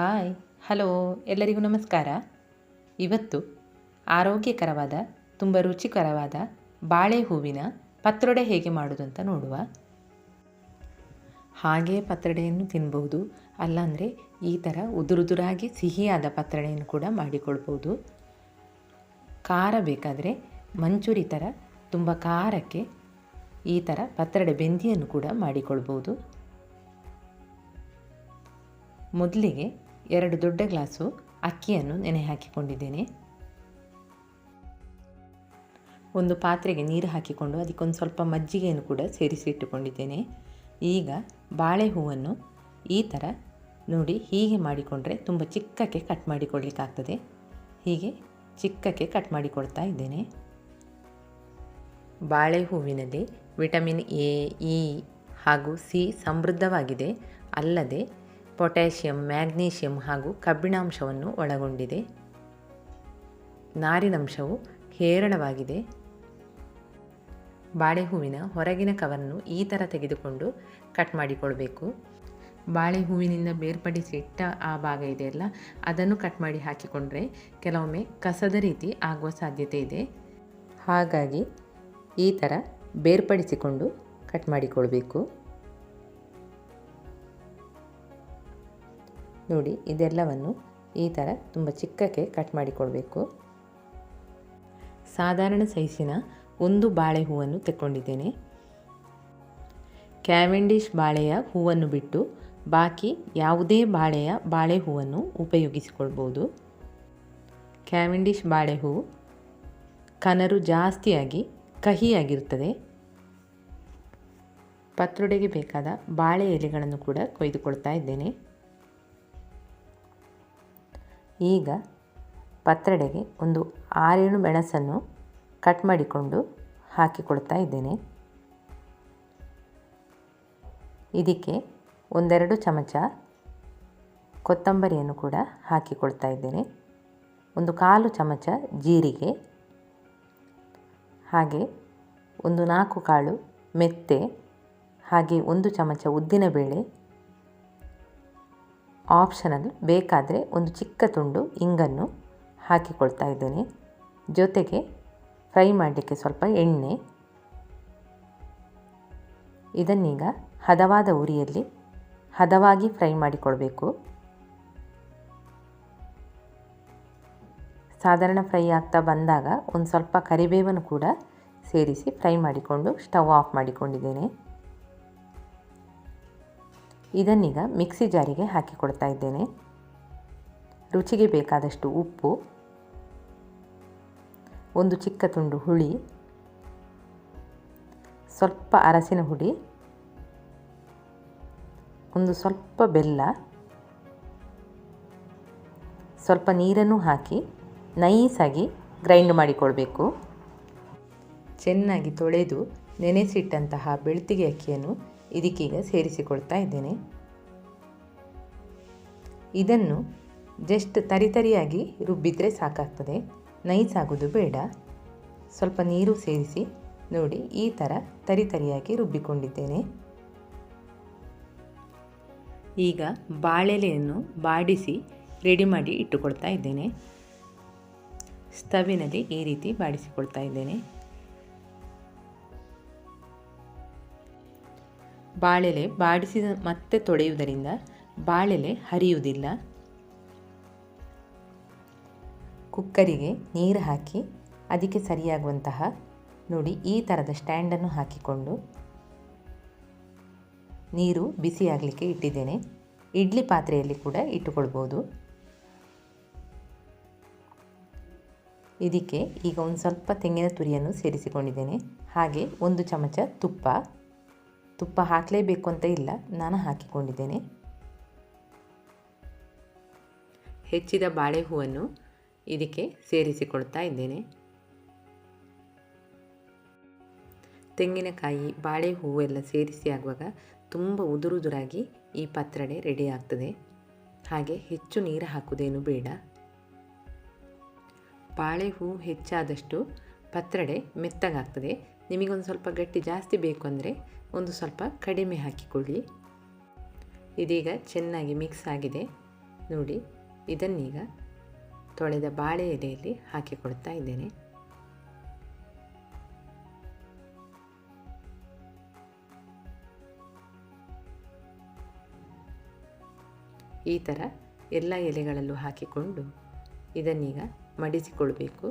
Hi. Hello, ಎಲ್ಲರಿಗೂ ನಮಸ್ಕಾರ. ಇವತ್ತು ಆರೋಗ್ಯಕರವಾದ, ತುಂಬ ರುಚಿಕರವಾದ ಬಾಳೆ ಹೂವಿನ ಪತ್ರೊಡೆ ಹೇಗೆ ಮಾಡೋದು ಅಂತ ನೋಡುವ. ಹಾಗೆ ಪತ್ರೊಡೆಯನ್ನು ತಿನ್ಬಹುದು, ಅಲ್ಲಾಂದರೆ ಈ ಥರ ಉದುರುದುರಾಗಿ ಸಿಹಿಯಾದ ಪತ್ರೊಡೆಯನ್ನು ಕೂಡ ಮಾಡಿಕೊಳ್ಬೋದು ಖಾರ ಬೇಕಾದರೆ ಮಂಚೂರಿ ಥರ ತುಂಬ ಖಾರಕ್ಕೆ ಈ ಥರ ಪತ್ರೊಡೆ ಬೆಂದಿಯನ್ನು ಕೂಡ ಮಾಡಿಕೊಳ್ಬೋದು ಮೊದಲಿಗೆ ಎರಡು ದೊಡ್ಡ ಗ್ಲಾಸು ಅಕ್ಕಿಯನ್ನು ನೆನೆ ಹಾಕಿಕೊಂಡಿದ್ದೇನೆ. ಒಂದು ಪಾತ್ರೆಗೆ ನೀರು ಹಾಕಿಕೊಂಡು ಅದಕ್ಕೊಂದು ಸ್ವಲ್ಪ ಮಜ್ಜಿಗೆಯನ್ನು ಕೂಡ ಸೇರಿಸಿ ಇಟ್ಟುಕೊಂಡಿದ್ದೇನೆ. ಈಗ ಬಾಳೆ ಹೂವನ್ನು ಈ ಥರ ನೋಡಿ ಹೀಗೆ ಮಾಡಿಕೊಂಡ್ರೆ ತುಂಬ ಚಿಕ್ಕಕ್ಕೆ ಕಟ್ ಮಾಡಿಕೊಳ್ಳಿಕ್ಕಾಗ್ತದೆ. ಹೀಗೆ ಚಿಕ್ಕಕ್ಕೆ ಕಟ್ ಮಾಡಿಕೊಳ್ತಾ ಇದ್ದೇನೆ. ಬಾಳೆ ಹೂವಿನಲ್ಲಿ ವಿಟಮಿನ್ ಎ, ಇ ಹಾಗೂ ಸಿ ಸಮೃದ್ಧವಾಗಿದೆ. ಅಲ್ಲದೆ ಪೊಟ್ಯಾಷಿಯಂ, ಮ್ಯಾಗ್ನೀಷಿಯಂ ಹಾಗೂ ಕಬ್ಬಿಣಾಂಶವನ್ನು ಒಳಗೊಂಡಿದೆ. ನಾರಿನಂಶವು ಹೇರಳವಾಗಿದೆ. ಬಾಳೆಹೂವಿನ ಹೊರಗಿನ ಕವನ್ನು ಈ ಥರ ತೆಗೆದುಕೊಂಡು ಕಟ್ ಮಾಡಿಕೊಳ್ಬೇಕು. ಬಾಳೆಹೂವಿನಿಂದ ಬೇರ್ಪಡಿಸಿ ಇಟ್ಟ ಆ ಭಾಗ ಇದೆಯಲ್ಲ ಅದನ್ನು ಕಟ್ ಮಾಡಿ ಹಾಕಿಕೊಂಡ್ರೆ ಕೆಲವೊಮ್ಮೆ ಕಸದ ರೀತಿ ಆಗುವ ಸಾಧ್ಯತೆ ಇದೆ. ಹಾಗಾಗಿ ಈ ಥರ ಬೇರ್ಪಡಿಸಿಕೊಂಡು ಕಟ್ ಮಾಡಿಕೊಳ್ಬೇಕು. ನೋಡಿ ಇದೆಲ್ಲವನ್ನು ಈ ಥರ ತುಂಬ ಚಿಕ್ಕಕ್ಕೆ ಕಟ್ ಮಾಡಿಕೊಳ್ಬೇಕು ಸಾಧಾರಣ ಸೈಜಿನ ಒಂದು ಬಾಳೆ ಹೂವನ್ನು ತೆಕ್ಕೊಂಡಿದ್ದೇನೆ. ಕ್ಯಾವೆಂಡಿಶ್ ಬಾಳೆಯ ಹೂವನ್ನು ಬಿಟ್ಟು ಬಾಕಿ ಯಾವುದೇ ಬಾಳೆಯ ಬಾಳೆ ಹೂವನ್ನು ಉಪಯೋಗಿಸಿಕೊಳ್ಬೋದು. ಕ್ಯಾವೆಂಡಿಶ್ ಬಾಳೆ ಹೂವು ಕನರು ಜಾಸ್ತಿಯಾಗಿ ಕಹಿಯಾಗಿರುತ್ತದೆ. ಪತ್ರೊಡೆಗೆ ಬೇಕಾದ ಬಾಳೆ ಎಲೆಗಳನ್ನು ಕೂಡ ಕೊಯ್ದುಕೊಳ್ತಾ ಇದ್ದೇನೆ. ಈಗ ಪತ್ರೊಡೆಗೆ ಒಂದು ಆರೇಳು ಮೆಣಸನ್ನು ಕಟ್ ಮಾಡಿಕೊಂಡು ಹಾಕಿಕೊಳ್ತಾ ಇದ್ದೇನೆ. ಇದಕ್ಕೆ ಒಂದೆರಡು ಚಮಚ ಕೊತ್ತಂಬರಿಯನ್ನು ಕೂಡ ಹಾಕಿಕೊಳ್ತಾ ಇದ್ದೇನೆ. ಒಂದು ಕಾಲು ಚಮಚ ಜೀರಿಗೆ, ಹಾಗೆ ಒಂದು ನಾಲ್ಕು ಕಾಳು ಮೆತ್ತೆ, ಹಾಗೆ ಒಂದು ಚಮಚ ಉದ್ದಿನಬೇಳೆ ಆಪ್ಷನಲ್ ಬೇಕಾದರೆ ಒಂದು ಚಿಕ್ಕ ತುಂಡು ಇಂಗನ್ನು ಹಾಕಿಕೊಳ್ತಾ ಇದ್ದೇನೆ. ಜೊತೆಗೆ ಫ್ರೈ ಮಾಡಲಿಕ್ಕೆ ಸ್ವಲ್ಪ ಎಣ್ಣೆ. ಇದನ್ನೀಗ ಹದವಾದ ಉರಿಯಲ್ಲಿ ಹದವಾಗಿ ಫ್ರೈ ಮಾಡಿಕೊಳ್ಬೇಕು. ಸಾಧಾರಣ ಫ್ರೈ ಆಗ್ತಾ ಬಂದಾಗ ಒಂದು ಸ್ವಲ್ಪ ಕರಿಬೇವನ್ನು ಕೂಡ ಸೇರಿಸಿ ಫ್ರೈ ಮಾಡಿಕೊಂಡು ಸ್ಟವ್ ಆಫ್ ಮಾಡಿಕೊಂಡಿದ್ದೇನೆ. ಇದನ್ನೀಗ ಮಿಕ್ಸಿ ಜಾರಿಗೆ ಹಾಕಿಕೊಡ್ತಾ ಇದ್ದೇನೆ. ರುಚಿಗೆ ಬೇಕಾದಷ್ಟು ಉಪ್ಪು, ಒಂದು ಚಿಕ್ಕ ತುಂಡು ಹುಳಿ, ಸ್ವಲ್ಪ ಅರಸಿನ ಹುಡಿ, ಒಂದು ಸ್ವಲ್ಪ ಬೆಲ್ಲ, ಸ್ವಲ್ಪ ನೀರನ್ನು ಹಾಕಿ ನೈಸಾಗಿ ಗ್ರೈಂಡ್ ಮಾಡಿಕೊಳ್ಬೇಕು. ಚೆನ್ನಾಗಿ ತೊಳೆದು ನೆನೆಸಿಟ್ಟಂತಹ ಬೆಳ್ತಿಗೆ ಅಕ್ಕಿಯನ್ನು ಇದಕ್ಕೀಗ ಸೇರಿಸಿಕೊಳ್ತಾ ಇದ್ದೇನೆ. ಇದನ್ನು ಜಸ್ಟ್ ತರಿತರಿಯಾಗಿ ರುಬ್ಬಿದರೆ ಸಾಕಾಗ್ತದೆ. ನೈಸ್ ಆಗೋದು ಬೇಡ. ಸ್ವಲ್ಪ ನೀರು ಸೇರಿಸಿ ನೋಡಿ ಈ ಥರ ತರಿತರಿಯಾಗಿ ರುಬ್ಬಿಕೊಂಡಿದ್ದೇನೆ. ಈಗ ಬಾಳೆಲೆಯನ್ನು ಬಾಡಿಸಿ ರೆಡಿ ಮಾಡಿ ಇಟ್ಟುಕೊಳ್ತಾ ಇದ್ದೇನೆ. ಸ್ಟವಿನಲ್ಲಿ ಈ ರೀತಿ ಬಾಡಿಸಿಕೊಳ್ತಾ ಇದ್ದೇನೆ. ಬಾಳೆಲೆ ಬಾಡಿಸಿದ ಮತ್ತೆ ತೊಳೆಯುವುದರಿಂದ ಬಾಳೆಲೆ ಹರಿಯುವುದಿಲ್ಲ. ಕುಕ್ಕರಿಗೆ ನೀರು ಹಾಕಿ ಅದಕ್ಕೆ ಸರಿಯಾಗುವಂತಹ ನೋಡಿ ಈ ಥರದ ಸ್ಟ್ಯಾಂಡನ್ನು ಹಾಕಿಕೊಂಡು ನೀರು ಬಿಸಿಯಾಗಲಿಕ್ಕೆ ಇಟ್ಟಿದ್ದೇನೆ. ಇಡ್ಲಿ ಪಾತ್ರೆಯಲ್ಲಿ ಕೂಡ ಇಟ್ಟುಕೊಳ್ಬೋದು. ಇದಕ್ಕೆ ಈಗ ಒಂದು ಸ್ವಲ್ಪ ತೆಂಗಿನ ತುರಿಯನ್ನು ಸೇರಿಸಿಕೊಂಡಿದ್ದೇನೆ. ಹಾಗೆ ಒಂದು ಚಮಚ ತುಪ್ಪ. ತುಪ್ಪ ಹಾಕಲೇಬೇಕು ಅಂತ ಇಲ್ಲ, ನಾನು ಹಾಕಿಕೊಂಡಿದ್ದೇನೆ. ಹೆಚ್ಚಿದ ಬಾಳೆ ಹೂವನ್ನು ಇದಕ್ಕೆ ಸೇರಿಸಿಕೊಳ್ತಾ ಇದ್ದೇನೆ. ತೆಂಗಿನಕಾಯಿ ಬಾಳೆ ಎಲ್ಲ ಸೇರಿಸಿ ಆಗುವಾಗ ತುಂಬ ಉದುರುದುರಾಗಿ ಈ ಪತ್ರಡೆ ರೆಡಿ ಆಗ್ತದೆ. ಹಾಗೆ ಹೆಚ್ಚು ನೀರು ಹಾಕುವುದೇನು ಬೇಡ. ಬಾಳೆ ಹೂ ಹೆಚ್ಚಾದಷ್ಟು ಪತ್ರಡೆ ಮೆತ್ತಗಾಗ್ತದೆ. ನಿಮಗೊಂದು ಸ್ವಲ್ಪ ಗಟ್ಟಿ ಜಾಸ್ತಿ ಬೇಕು ಅಂದರೆ ಒಂದು ಸ್ವಲ್ಪ ಕಡಿಮೆ ಹಾಕಿಕೊಳ್ಳಿ. ಇದೀಗ ಚೆನ್ನಾಗಿ ಮಿಕ್ಸ್ ಆಗಿದೆ. ನೋಡಿ, ಇದನ್ನೀಗ ತೊಳೆದ ಬಾಳೆ ಎಲೆಯಲ್ಲಿ ಹಾಕಿಕೊಡ್ತಾ ಇದ್ದೇನೆ. ಈ ಥರ ಎಲ್ಲ ಎಲೆಗಳಲ್ಲೂ ಹಾಕಿಕೊಂಡು ಇದನ್ನೀಗ ಮಡಿಸಿಕೊಳ್ಬೇಕು.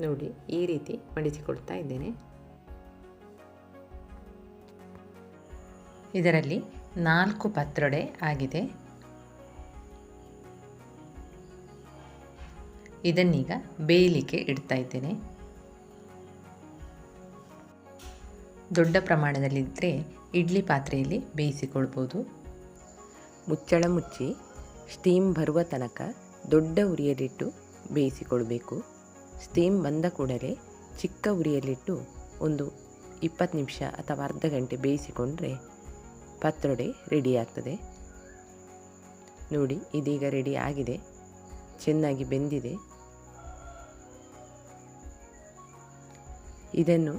ನೋಡಿ ಈ ರೀತಿ ಮಡಿಸಿಕೊಳ್ತಾ ಇದ್ದೇನೆ. ಇದರಲ್ಲಿ ನಾಲ್ಕು ಪತ್ರೊಡೆ ಆಗಿದೆ. ಇದನ್ನೀಗ ಬೇಯಲಿಕ್ಕೆ ಇಡ್ತಾ ಇದ್ದೇನೆ. ದೊಡ್ಡ ಪ್ರಮಾಣದಲ್ಲಿದ್ದರೆ ಇಡ್ಲಿ ಪಾತ್ರೆಯಲ್ಲಿ ಬೇಯಿಸಿಕೊಳ್ಬೋದು. ಮುಚ್ಚಳ ಮುಚ್ಚಿ ಸ್ಟೀಮ್ ಬರುವ ತನಕ ದೊಡ್ಡ ಉರಿಯಲ್ಲಿಟ್ಟು ಬೇಯಿಸಿಕೊಳ್ಬೇಕು. ಸ್ಟೀಮ್ ಬಂದ ಕೂಡಲೇ ಚಿಕ್ಕ ಉರಿಯಲ್ಲಿಟ್ಟು ಒಂದು ಇಪ್ಪತ್ತು ನಿಮಿಷ ಅಥವಾ ಅರ್ಧ ಗಂಟೆ ಬೇಯಿಸಿಕೊಂಡ್ರೆ ಪತ್ರೊಡೆ ರೆಡಿ ಆಗ್ತದೆ. ನೋಡಿ, ಇದೀಗ ರೆಡಿ ಆಗಿದೆ. ಚೆನ್ನಾಗಿ ಬೆಂದಿದೆ. ಇದನ್ನು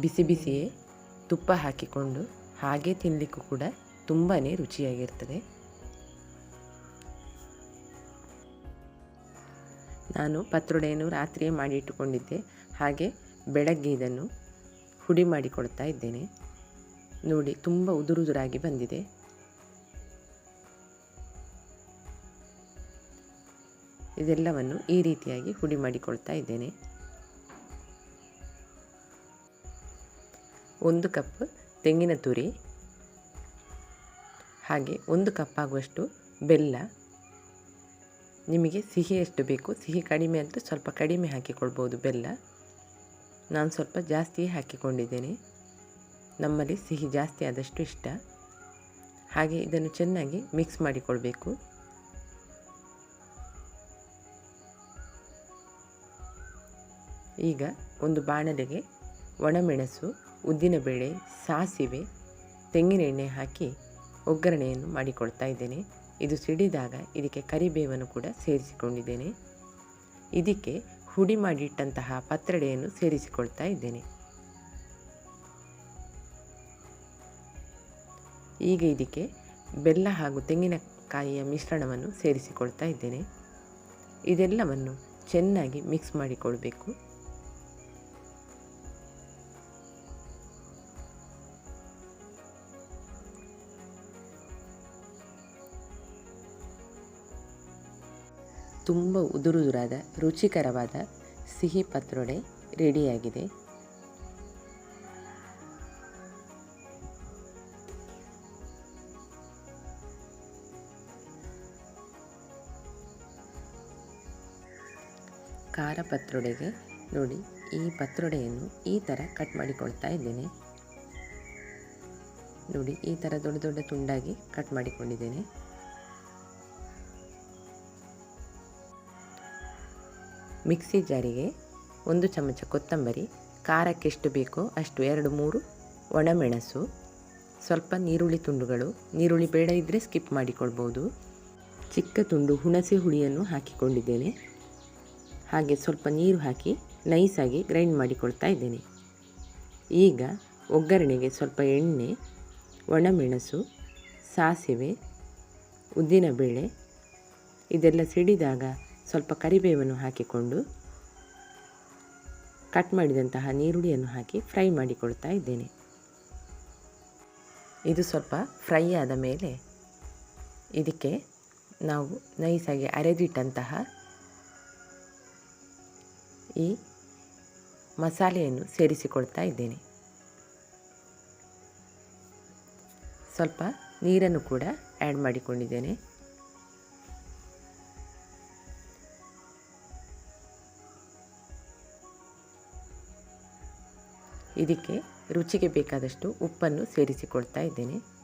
ಬಿಸಿ ಬಿಸಿಯೇ ತುಪ್ಪ ಹಾಕಿಕೊಂಡು ಹಾಗೆ ತಿನ್ನಲಿಕ್ಕೂ ಕೂಡ ತುಂಬಾ ರುಚಿಯಾಗಿರ್ತದೆ. ನಾನು ಪತ್ರೊಡೆಯನ್ನು ರಾತ್ರಿಯೇ ಮಾಡಿಟ್ಟುಕೊಂಡಿದ್ದೆ. ಹಾಗೆ ಬೆಳಗ್ಗೆ ಇದನ್ನು ಹುಡಿ ಮಾಡಿಕೊಳ್ತಾ ಇದ್ದೇನೆ. ನೋಡಿ, ತುಂಬ ಉದುರುದುರಾಗಿ ಬಂದಿದೆ. ಇದೆಲ್ಲವನ್ನು ಈ ರೀತಿಯಾಗಿ ಹುಡಿ ಮಾಡಿಕೊಳ್ತಾ ಇದ್ದೇನೆ. ಒಂದು ಕಪ್ ತೆಂಗಿನ ತುರಿ, ಹಾಗೆ ಒಂದು ಕಪ್ ಆಗುವಷ್ಟು ಬೆಲ್ಲ ನಿಮಗೆ ಸಿಹಿ ಎಷ್ಟು ಬೇಕು, ಸಿಹಿ ಕಡಿಮೆ ಅಂದರೆ ಸ್ವಲ್ಪ ಕಡಿಮೆ ಹಾಕಿಕೊಳ್ಬೋದು ಬೆಲ್ಲ. ನಾನು ಸ್ವಲ್ಪ ಜಾಸ್ತಿಯೇ ಹಾಕಿಕೊಂಡಿದ್ದೇನೆ. ನಮ್ಮಲ್ಲಿ ಸಿಹಿ ಜಾಸ್ತಿ ಆದಷ್ಟು ಇಷ್ಟ. ಹಾಗೆ ಇದನ್ನು ಚೆನ್ನಾಗಿ ಮಿಕ್ಸ್ ಮಾಡಿಕೊಳ್ಬೇಕು. ಈಗ ಒಂದು ಬಾಣಲೆಗೆ ಒಣಮೆಣಸು, ಉದ್ದಿನಬೇಳೆ, ಸಾಸಿವೆ ತೆಂಗಿನ ಎಣ್ಣೆ ಹಾಕಿ ಒಗ್ಗರಣೆಯನ್ನು ಮಾಡಿಕೊಳ್ತಾ ಇದ್ದೇನೆ. ಇದು ಸಿಡಿದಾಗ ಇದಕ್ಕೆ ಕರಿಬೇವನ್ನು ಕೂಡ ಸೇರಿಸಿಕೊಂಡಿದ್ದೇನೆ. ಇದಕ್ಕೆ ಹುಡಿ ಮಾಡಿಟ್ಟಂತಹ ಪತ್ರಡೆಯನ್ನು ಸೇರಿಸಿಕೊಳ್ತಾ ಇದ್ದೇನೆ. ಈಗ ಇದಕ್ಕೆ ಬೆಲ್ಲ ಹಾಗೂ ತೆಂಗಿನಕಾಯಿಯ ಮಿಶ್ರಣವನ್ನು ಸೇರಿಸಿಕೊಳ್ತಾ ಇದ್ದೇನೆ. ಇದೆಲ್ಲವನ್ನು ಚೆನ್ನಾಗಿ ಮಿಕ್ಸ್ ಮಾಡಿಕೊಳ್ಬೇಕು. ತುಂಬ ಉದುರುದುರಾದ ರುಚಿಕರವಾದ ಸಿಹಿ ಪತ್ರೊಡೆ ರೆಡಿಯಾಗಿದೆ. ಖಾರ ಪತ್ರೊಡೆಗೆ ನೋಡಿ, ಈ ಪತ್ರೊಡೆಯನ್ನು ಈ ಥರ ಕಟ್ ಮಾಡಿಕೊಳ್ತಾ ಇದ್ದೇನೆ. ನೋಡಿ, ಈ ಥರ ದೊಡ್ಡ ದೊಡ್ಡ ತುಂಡಾಗಿ ಕಟ್ ಮಾಡಿಕೊಂಡಿದ್ದೇನೆ. ಮಿಕ್ಸಿ ಜಾರಿಗೆ ಒಂದು ಚಮಚ ಕೊತ್ತಂಬರಿ, ಖಾರಕ್ಕೆ ಎಷ್ಟು ಬೇಕೋ ಅಷ್ಟು ಎರಡು, ಮೂರು ಒಣಮೆಣಸು, ಸ್ವಲ್ಪ ನೀರುಳ್ಳಿ ತುಂಡುಗಳು. ನೀರುಳ್ಳಿ ಬೇಡ ಇದ್ದರೆ ಸ್ಕಿಪ್ ಮಾಡಿಕೊಳ್ಬೋದು. ಚಿಕ್ಕ ತುಂಡು ಹುಣಸೆ ಹುಳಿಯನ್ನು ಹಾಕಿಕೊಂಡಿದ್ದೇನೆ. ಹಾಗೆ ಸ್ವಲ್ಪ ನೀರು ಹಾಕಿ ನೈಸಾಗಿ ಗ್ರೈಂಡ್ ಮಾಡಿಕೊಳ್ತಾ ಇದ್ದೇನೆ. ಈಗ ಒಗ್ಗರಣೆಗೆ ಸ್ವಲ್ಪ ಎಣ್ಣೆ, ಒಣಮೆಣಸು, ಸಾಸಿವೆ, ಉದ್ದಿನಬೇಳೆ, ಇದೆಲ್ಲ ಸಿಡಿದಾಗ ಸ್ವಲ್ಪ ಕರಿಬೇವನ್ನು ಹಾಕಿಕೊಂಡು ಕಟ್ ಮಾಡಿದಂತಹ ನೀರುಳ್ಳಿಯನ್ನು ಹಾಕಿ ಫ್ರೈ ಮಾಡಿಕೊಳ್ತಾ ಇದ್ದೇನೆ. ಇದು ಸ್ವಲ್ಪ ಫ್ರೈ ಆದ ಮೇಲೆ ಇದಕ್ಕೆ ನಾವು ನೈಸಾಗಿ ಅರೆದಿಟ್ಟಂತಹ ಈ ಮಸಾಲೆಯನ್ನು ಸೇರಿಸಿಕೊಳ್ತಾ ಇದ್ದೇನೆ. ಸ್ವಲ್ಪ ನೀರನ್ನು ಕೂಡ ಆ್ಯಡ್ ಮಾಡಿಕೊಂಡಿದ್ದೇನೆ. ಇದಕ್ಕೆ ರುಚಿಗೆ ಬೇಕಾದಷ್ಟು ಉಪ್ಪನ್ನು ಸೇರಿಸಿಕೊಳ್ತಾ ಇದ್ದೇನೆ.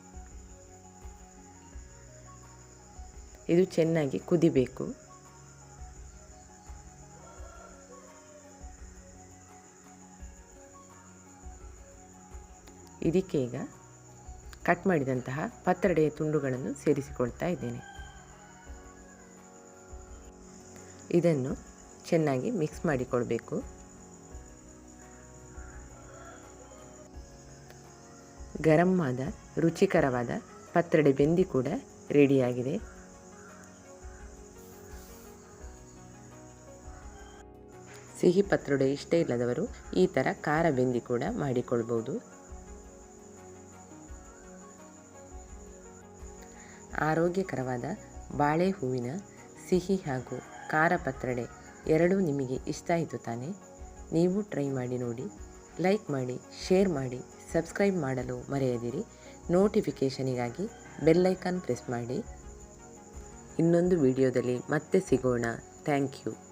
ಇದು ಚೆನ್ನಾಗಿ ಕುದಿಬೇಕು. ಇದಕ್ಕೆ ಈಗ ಕಟ್ ಮಾಡಿದಂತಹ ಪತ್ರಡೆಯ ತುಂಡುಗಳನ್ನು ಸೇರಿಸಿಕೊಳ್ತಾ ಇದ್ದೇನೆ. ಇದನ್ನು ಚೆನ್ನಾಗಿ ಮಿಕ್ಸ್ ಮಾಡಿಕೊಳ್ಬೇಕು. ಗರಂ ರುಚಿಕರವಾದ ಪತ್ರಡೆ ಬೆಂದಿ ಕೂಡ ರೆಡಿಯಾಗಿದೆ. ಸಿಹಿ ಪತ್ರೊಡೆ ಇಷ್ಟ ಇಲ್ಲದವರು ಈ ಥರ ಖಾರ ಬೆಂದಿ ಕೂಡ ಮಾಡಿಕೊಳ್ಬೋದು ಆರೋಗ್ಯಕರವಾದ ಬಾಳೆ ಹೂವಿನ ಸಿಹಿ ಹಾಗೂ ಖಾರ ಪತ್ರಡೆ ಎರಡೂ ನಿಮಗೆ ಇಷ್ಟ ಆಯಿತು ತಾನೆ. ನೀವು ಟ್ರೈ ಮಾಡಿ ನೋಡಿ, ಲೈಕ್ ಮಾಡಿ, ಶೇರ್ ಮಾಡಿ. ಸಬ್ಸ್ಕ್ರೈಬ್ ಮಾಡಲು ಮರೆಯದಿರಿ. ನೋಟಿಫಿಕೇಷನಿಗಾಗಿ ಬೆಲ್ಲೈಕನ್ ಪ್ರೆಸ್ ಮಾಡಿ. ಇನ್ನೊಂದು ವಿಡಿಯೋದಲ್ಲಿ ಮತ್ತೆ ಸಿಗೋಣ. Thank you